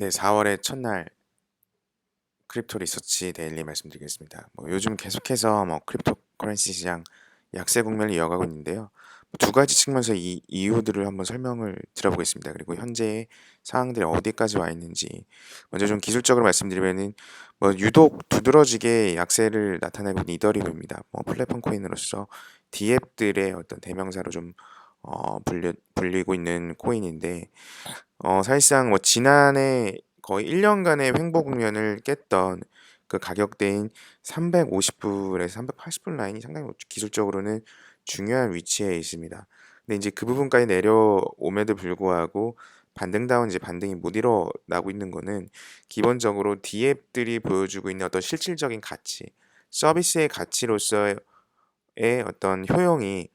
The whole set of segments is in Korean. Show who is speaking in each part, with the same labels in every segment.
Speaker 1: 네, 4월의 첫날 크립토 리서치 데일리 말씀드리겠습니다. 뭐 요즘 계속해서 뭐 크립토 커런시 시장 약세 국면을 이어가고 있는데요. 두 가지 측면에서 이 이유들을 한번 설명을 드려보겠습니다. 그리고 현재의 상황들이 어디까지 와 있는지 먼저 좀 기술적으로 말씀드리면은 뭐 유독 두드러지게 약세를 나타내고 있는 이더리움입니다. 뭐 플랫폼 코인으로서 디앱들의 어떤 대명사로 좀 어, 불리, 불리고 있는 코인인데 어, 사실상 뭐 지난해 거의 1년간의 횡보 국면을 깼던 그 가격대인 350불에서 380불 라인이 상당히 뭐 기술적으로는 중요한 위치에 있습니다. 근데 이제 그 부분까지 내려옴에도 불구하고 반등다운 이제 반등이 못 일어나고 있는 거는 기본적으로 디앱들이 보여주고 있는 어떤 실질적인 가치, 서비스의 가치로서의 어떤 효용이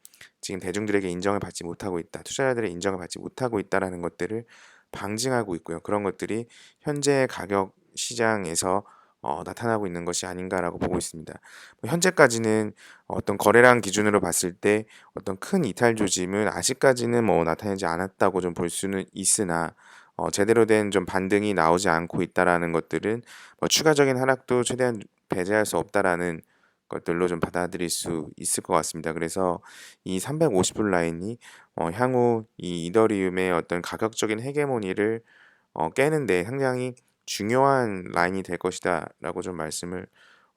Speaker 1: 지금 대중들에게 인정을 받지 못하고 있다. 투자자들의 인정을 받지 못하고 있다라는 것들을 방증하고 있고요. 그런 것들이 현재 가격 시장에서 어, 나타나고 있는 것이 아닌가라고 보고 있습니다. 뭐 현재까지는 어떤 거래량 기준으로 봤을 때 어떤 큰 이탈 조짐은 아직까지는 뭐 나타나지 않았다고 좀 볼 수는 있으나 어, 제대로 된 좀 반등이 나오지 않고 있다라는 것들은 뭐 추가적인 하락도 최대한 배제할 수 없다라는 것들로 좀 받아들일 수 있을 것 같습니다. 그래서 이 350불 라인이 어, 향후 이 이더리움의 어떤 가격적인 헤게모니를 어, 깨는데 상당히 중요한 라인이 될 것이다라고 좀 말씀을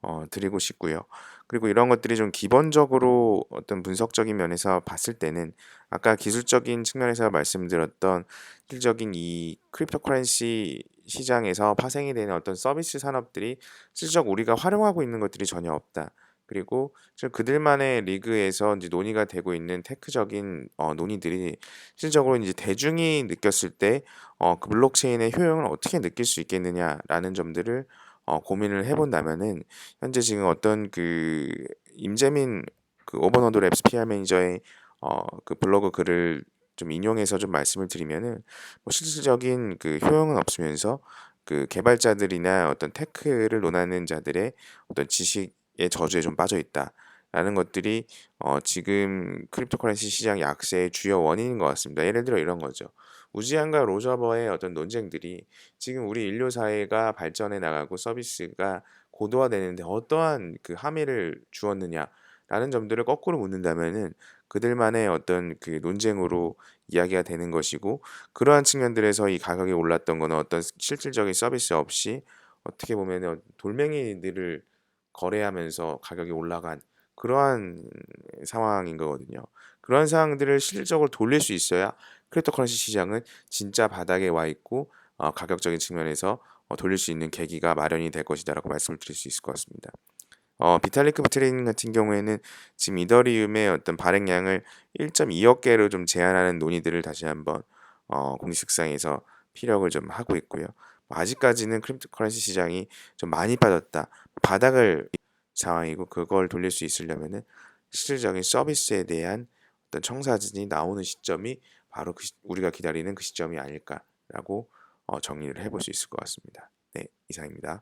Speaker 1: 어, 드리고 싶고요. 그리고 이런 것들이 좀 기본적으로 어떤 분석적인 면에서 봤을 때는 아까 기술적인 측면에서 말씀드렸던 실질적인 이 크립토커런시 시장에서 파생이 되는 어떤 서비스 산업들이 실질적 우리가 활용하고 있는 것들이 전혀 없다. 그리고 그들만의 리그에서 이제 논의가 되고 있는 테크적인 어, 논의들이 실질적으로 이제 대중이 느꼈을 때 어, 그 블록체인의 효용을 어떻게 느낄 수 있겠느냐라는 점들을 어, 고민을 해본다면은 현재 지금 어떤 그 임재민 그 오버너드 랩스 PR 매니저의 어, 그 블로그 글을 좀 인용해서 좀 말씀을 드리면은 뭐 실질적인 그 효용은 없으면서 그 개발자들이나 어떤 테크를 논하는 자들의 어떤 지식의 저주에 좀 빠져 있다. 라는 것들이 어 지금 크립토커런시 시장 약세의 주요 원인인 것 같습니다. 예를 들어 이런 거죠. 우지안과 로저버의 어떤 논쟁들이 지금 우리 인류 사회가 발전해 나가고 서비스가 고도화되는데 어떠한 그 함의를 주었느냐라는 점들을 거꾸로 묻는다면은 그들만의 어떤 그 논쟁으로 이야기가 되는 것이고 그러한 측면들에서 이 가격이 올랐던 거는 어떤 실질적인 서비스 없이 어떻게 보면 돌멩이들을 거래하면서 가격이 올라간 그러한 상황인 거거든요. 그런 상황들을 실질적으로 돌릴 수 있어야 크립토커런시 시장은 진짜 바닥에 와 있고 어, 가격적인 측면에서 어, 돌릴 수 있는 계기가 마련이 될 것이다라고 말씀을 드릴 수 있을 것 같습니다. 어, 비탈리크 부트레이닝 같은 경우에는 지금 이더리움의 어떤 발행량을 1.2억 개로 좀 제한하는 논의들을 다시 한번 어, 공식상에서 피력을 좀 하고 있고요. 뭐 아직까지는 크립토커런시 시장이 좀 많이 빠졌다. 바닥을 상황이고 그걸 돌릴 수 있으려면은 실질적인 서비스에 대한 어떤 청사진이 나오는 시점이 바로 그 시, 우리가 기다리는 그 시점이 아닐까라고 어, 정리를 해볼 수 있을 것 같습니다. 네, 이상입니다.